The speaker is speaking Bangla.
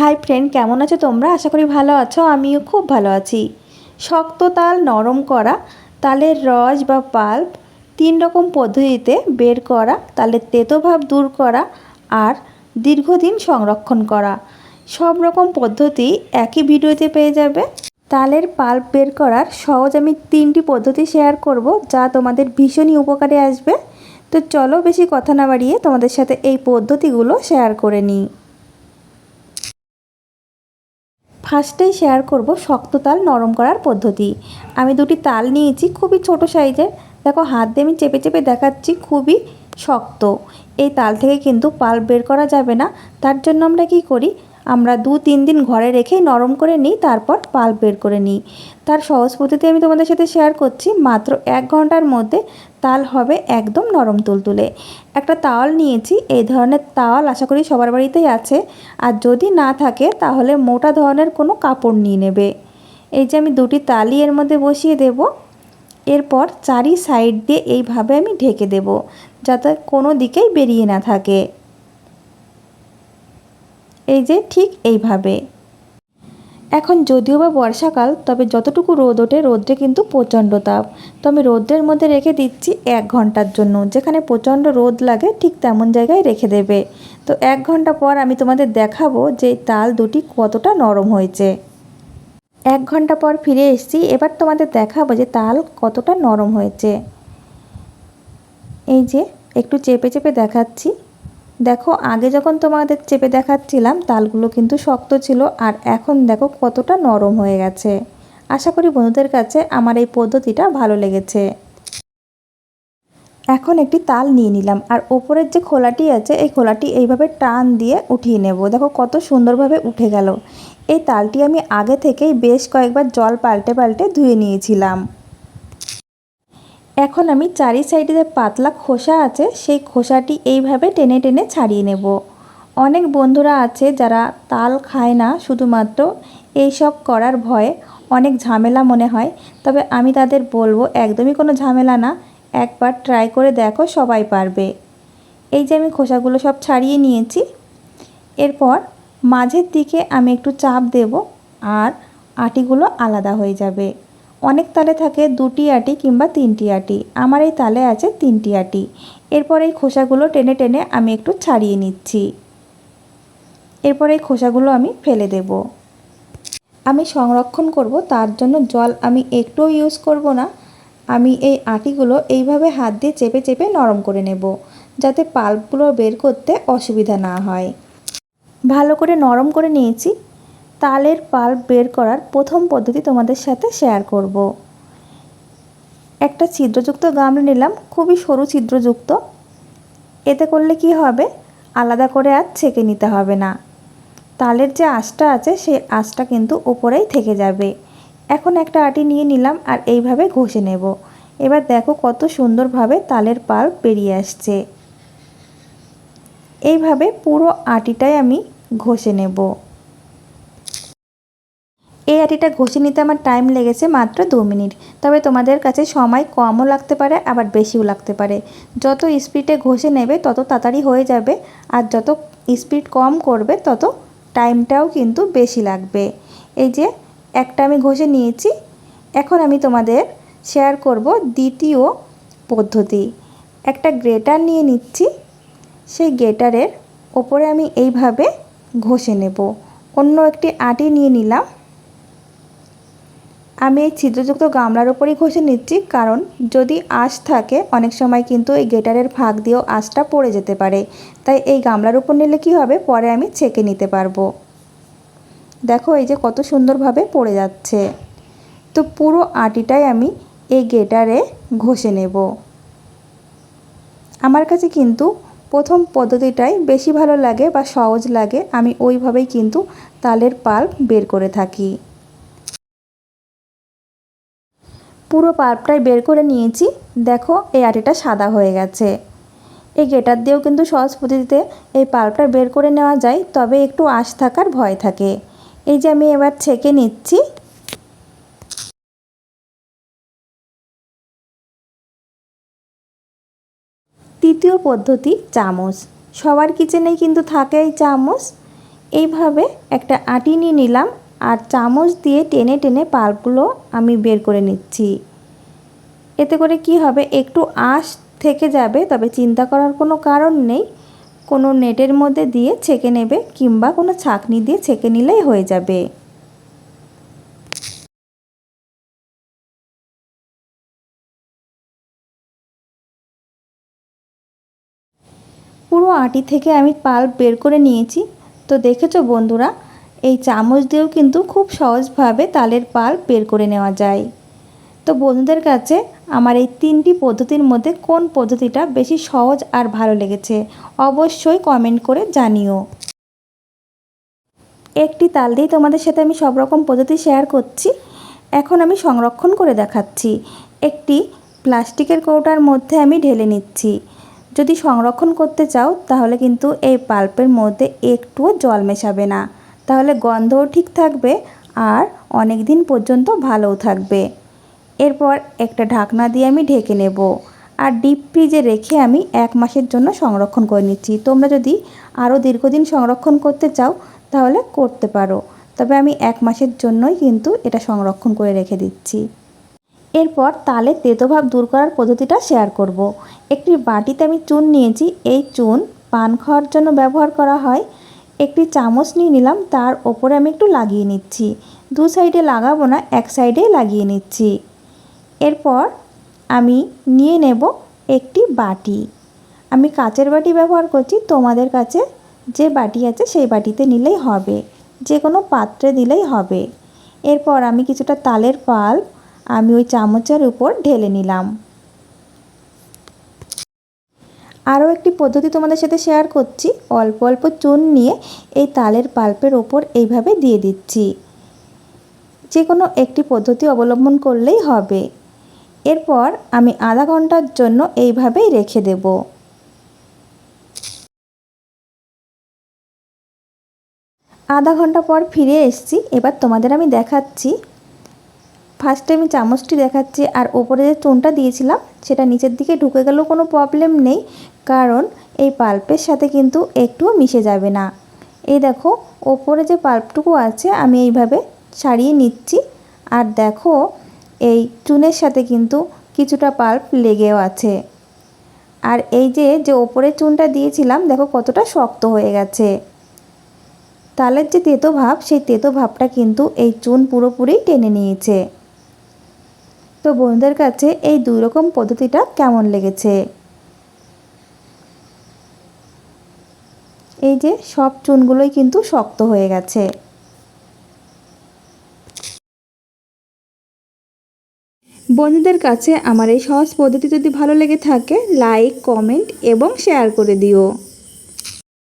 হাই ফ্রেন্ড কেমন আছো তোমরা? আশা করি ভালো আছো, আমিও খুব ভালো আছি। শক্ত তাল, নরম করা তালের রস বা পাল্প, তিন রকম পদ্ধতিতে বের করা তালের তেতোভাব দূর করা আর দীর্ঘদিন সংরক্ষণ করা। সব রকম পদ্ধতি একই ভিডিওতে পেয়ে যাবে। তালের পাল্প বের করার সহজ আমি তিনটি পদ্ধতি শেয়ার করব, যা তোমাদের ভীষণই উপকারে আসবে। তো চলো বেশি কথা না বাড়িয়ে তোমাদের সাথে এই পদ্ধতিগুলো শেয়ার করে নিই। ফার্স্টেই শেয়ার করব শক্ত তাল নরম করার পদ্ধতি। আমি দুটি তাল নিয়েছি খুবই ছোট সাইজের। দেখো হাত দিয়ে আমি চেপে চেপে দেখাচ্ছি খুবই শক্ত। এই তাল থেকে কিন্তু পাল বের করা যাবে না। তার জন্য আমরা কি করি? আমরা দু তিন দিন ঘরে রেখেই নরম করে নিই, তারপর পাল বের করে নিই। তার সহজ পদ্ধতি আমি তোমাদের সাথে শেয়ার করছি। মাত্র এক ঘণ্টার মধ্যে তাল হবে একদম নরম তুলতুলে। একটা তাওয়াল নিয়েছি, এই ধরনের তাওয়াল আশা করি সবার বাড়িতেই আছে। আর যদি না থাকে, তাহলে মোটা ধরনের কোনো কাপড় নিয়ে নেবে। এই যে আমি দুটি তালি এর মধ্যে বসিয়ে দেব। এরপর চারি সাইড দিয়ে এইভাবে আমি ঢেকে দেব, যাতে কোনো দিকেই বেরিয়ে না থাকে। এই যে ঠিক এইভাবে। এখন যদিও বা বর্ষাকাল, তবে যতটুকু রোদ ওঠে, রোদ্রে কিন্তু প্রচণ্ড তাপ। তো আমি রোদ্রের মধ্যে রেখে দিচ্ছি এক ঘণ্টার জন্য। যেখানে প্রচণ্ড রোদ লাগে, ঠিক তেমন জায়গায় রেখে দেবে। তো এক ঘণ্টা পর আমি তোমাদের দেখাবো যে তাল দুটি কতটা নরম হয়েছে। এক ঘণ্টা পর ফিরে এসেছি। এবার তোমাদের দেখাবো যে তাল কতটা নরম হয়েছে। এই যে, একটু চেপে চেপে দেখাচ্ছি। দেখো, আগে যখন তোমাদের চেপে দেখাচ্ছিলাম, তালগুলো কিন্তু শক্ত ছিল আর এখন দেখো কতটা নরম হয়ে গেছে। আশা করি বন্ধুদের কাছে আমার এই পদ্ধতিটা ভালো লেগেছে। এখন একটি তাল নিয়ে নিলাম আর ওপরের যে খোলাটি আছে, এই খোলাটি এইভাবে টান দিয়ে উঠিয়ে নেব। দেখো কত সুন্দরভাবে উঠে গেল। এই তালটি আমি আগে থেকেই বেশ কয়েকবার জল পাল্টে পাল্টে ধুয়ে নিয়েছিলাম। এখন আমি চারি সাইডে যে পাতলা খোসা আছে, সেই খোসাটি এইভাবে টেনে টেনে ছাড়িয়ে নেব। অনেক বন্ধুরা আছে যারা তাল খায় না শুধুমাত্র। এইসব করার ভয়ে অনেক ঝামেলা মনে হয়। তবে আমি তাদের বলব, একদমই কোনো ঝামেলা না। একবার ট্রাই করে দেখো, সবাই পারবে। এই যে আমি খোসাগুলো সব ছাড়িয়ে নিয়েছি। এরপর মাঝের দিকে আমি একটু চাপ দেব আর আটিগুলো আলাদা হয়ে যাবে। অনেক তালে থাকে দুটি আটি কিংবা তিনটি আটি। আমার এই তালে আছে তিনটি আটি। এরপর এই খোসাগুলো টেনে টেনে আমি একটু ছাড়িয়ে নিচ্ছি। এরপর এই খোসাগুলো আমি ফেলে দেব। আমি সংরক্ষণ করব, তার জন্য জল আমি একটুও ইউজ করব না। আমি এই আটিগুলো এইভাবে হাত দিয়ে চেপে চেপে নরম করে নেব, যাতে পাল্পগুলো বের করতে অসুবিধা না হয়। ভালো করে নরম করে নিয়েছি। তালের পাল্প বের করার প্রথম পদ্ধতি তোমাদের সাথে শেয়ার করব। একটা ছিদ্রযুক্ত গামলা নিলাম, খুবই সরু ছিদ্রযুক্ত। এতে করলে কি হবে? আলাদা করে আর ছেঁকে নিতে হবে না। তালের যে আঁশটা আছে, সেই আঁশটা কিন্তু উপরেই থেকে যাবে। এখন একটা আটি নিয়ে নিলাম আর এইভাবে ঘষে নেব। এবার দেখো কত সুন্দরভাবে তালের পাল্প বেরিয়ে আসছে। এইভাবে পুরো আটিটাই আমি ঘষে নেব। এই আটিটা ঘষে নিতে আমার টাইম লেগেছে মাত্র দু মিনিট। তবে তোমাদের কাছে সময় কমও লাগতে পারে, আবার বেশিও লাগতে পারে। যত স্পিডে ঘষে নেবে, তত তাড়াতাড়ি হয়ে যাবে। আর যত স্পিড কম করবে, তত টাইমটাও কিন্তু বেশি লাগবে। এই যে, একটা আমি ঘষে নিয়েছি। এখন আমি তোমাদের শেয়ার করব দ্বিতীয় পদ্ধতি। একটা গ্রেটার নিয়ে নিচ্ছি। সেই গ্রেটারের ওপরে আমি এইভাবে ঘষে নেব। অন্য একটি আটি নিয়ে নিলাম। আমি এই ছিদ্রযুক্ত গামলার ওপরই ঘষে নিচ্ছি, কারণ যদি আঁশ থাকে, অনেক সময় কিন্তু এই গেটারের ফাঁক দিয়েও আঁশটা পড়ে যেতে পারে। তাই এই গামলার উপর নিলে কি হবে? পরে আমি ছেঁকে নিতে পারব। দেখো এই যে কত সুন্দরভাবে পড়ে যাচ্ছে। তো পুরো আটিটাই আমি এই গেটারে ঘষে নেব। আমার কাছে কিন্তু প্রথম পদ্ধতিটাই বেশি ভালো লাগে বা সহজ লাগে, আমি ওইভাবেই কিন্তু তালের পাল্প বের করে থাকি। পুরো পাল্পটাই বের করে নিয়েছি। দেখো, এই আটিটা সাদা হয়ে গেছে। এই গেটার দিয়েও কিন্তু সহজ পদ্ধতিতে এই পাল্পটা বের করে নেওয়া যায়, তবে একটু আশ থাকার ভয় থাকে। এই যে আমি এবার ছেঁকে নিচ্ছি। তৃতীয় পদ্ধতি, চামচ। সবার কিচেনেই কিন্তু থাকে এই চামচ। এইভাবে একটা আটি নিয়ে নিলাম। আর চামচ দিয়ে টেনে টেনে পাল্পগুলো আমি বের করে নিচ্ছি। এতে করে কি হবে? একটু আঁশ থেকে যাবে, তবে চিন্তা করার কোনো কারণ নেই। কোনো নেটের মধ্যে দিয়ে ছেঁকে নেবে কিংবা কোনো ছাঁকনি দিয়ে ছেঁকে নিলেই হয়ে যাবে। পুরো আটি থেকে আমি পাল্প বের করে নিয়েছি। তো দেখেছ বন্ধুরা এই চামচ দিয়েও কিন্তু খুব সহজভাবে তালের পাল্প বের করে নেওয়া যায়। তো বন্ধুদের কাছে আমার এই তিনটি পদ্ধতির মধ্যে কোন পদ্ধতিটা বেশি সহজ আর ভালো লেগেছে, অবশ্যই কমেন্ট করে জানিও। একটি তাল দিয়েই তোমাদের সাথে আমি সব রকম পদ্ধতি শেয়ার করছি। এখন আমি সংরক্ষণ করে দেখাচ্ছি। একটি প্লাস্টিকের কৌটার মধ্যে আমি ঢেলে নিচ্ছি। যদি সংরক্ষণ করতে চাও তাহলে কিন্তু এই পাল্পের মধ্যে একটুও জল মেশাবে না। তাহলে গন্ধও ঠিক থাকবে আর অনেক দিন পর্যন্ত ভালোও থাকবে। এরপর একটা ঢাকনা দিয়ে আমি ঢেকে নেব আর ডিপ ফ্রিজে রেখে আমি এক মাসের জন্য সংরক্ষণ করে নিচ্ছি। তোমরা যদি আরও দীর্ঘদিন সংরক্ষণ করতে চাও তাহলে করতে পারো, তবে আমি এক মাসের জন্যই কিন্তু এটা সংরক্ষণ করে রেখে দিচ্ছি। এরপর তালে তেতোভাব দূর করার পদ্ধতিটা শেয়ার করব। একটি বাটিতে আমি চুন নিয়েছি। এই চুন পান খাওয়ার জন্য ব্যবহার করা হয়। একটি চামচ নিয়ে নিলাম, তার ওপরে আমি একটু লাগিয়ে নিচ্ছি। দু সাইডে লাগাবো না, এক সাইডেই লাগিয়ে নিচ্ছি। এরপর আমি নিয়ে নেব একটি বাটি। আমি কাচের বাটি ব্যবহার করছি, তোমাদের কাছে যে বাটি আছে সেই বাটিতে নিলেই হবে যে কোনো পাত্রে দিলেই হবে। এরপর আমি কিছুটা তালের পাল আমি ওই চামচের উপর ঢেলে নিলাম। আরও একটি পদ্ধতি তোমাদের সাথে শেয়ার করছি। অল্প অল্প চুন নিয়ে এই তালের পাল্পের ওপর এইভাবে দিয়ে দিচ্ছি। যে কোনো একটি পদ্ধতি অবলম্বন করলেই হবে। এরপর আমি আধা ঘণ্টার জন্য এইভাবেই রেখে দেব। আধা ঘণ্টা পর ফিরে এসছি। এবার তোমাদের আমি দেখাচ্ছি ফার্স্টে আমি চামচটি দেখাচ্ছি আর ওপরে যে চুনটা দিয়েছিলাম, সেটা নিচের দিকে ঢুকে গেলেও কোনো প্রবলেম নেই, কারণ এই পাল্পের সাথে কিন্তু একটুও মিশে যাবে না। এই দেখো, ওপরে যে পাল্পটুকু আছে, আমি এইভাবে ছাড়িয়ে নিচ্ছি। আর দেখো, এই চুনের সাথে কিন্তু কিছুটা পাল্প লেগেও আছে। আর এই যে যে ওপরে চুনটা দিয়েছিলাম, দেখো কতটা শক্ত হয়ে গেছে। তালের যে তেতো ভাব, সেই তেতো ভাবটা কিন্তু এই চুন পুরোপুরি টেনে নিয়েছে। তো বন্ধুদের কাছে এই দুই রকম পদ্ধতিটা কেমন লেগেছে? এই যে সব চুনগুলোই কিন্তু শক্ত হয়ে গেছে। বন্ধুদের কাছে আমার এই সহজ পদ্ধতি যদি ভালো লেগে থাকে লাইক কমেন্ট এবং শেয়ার করে দিও।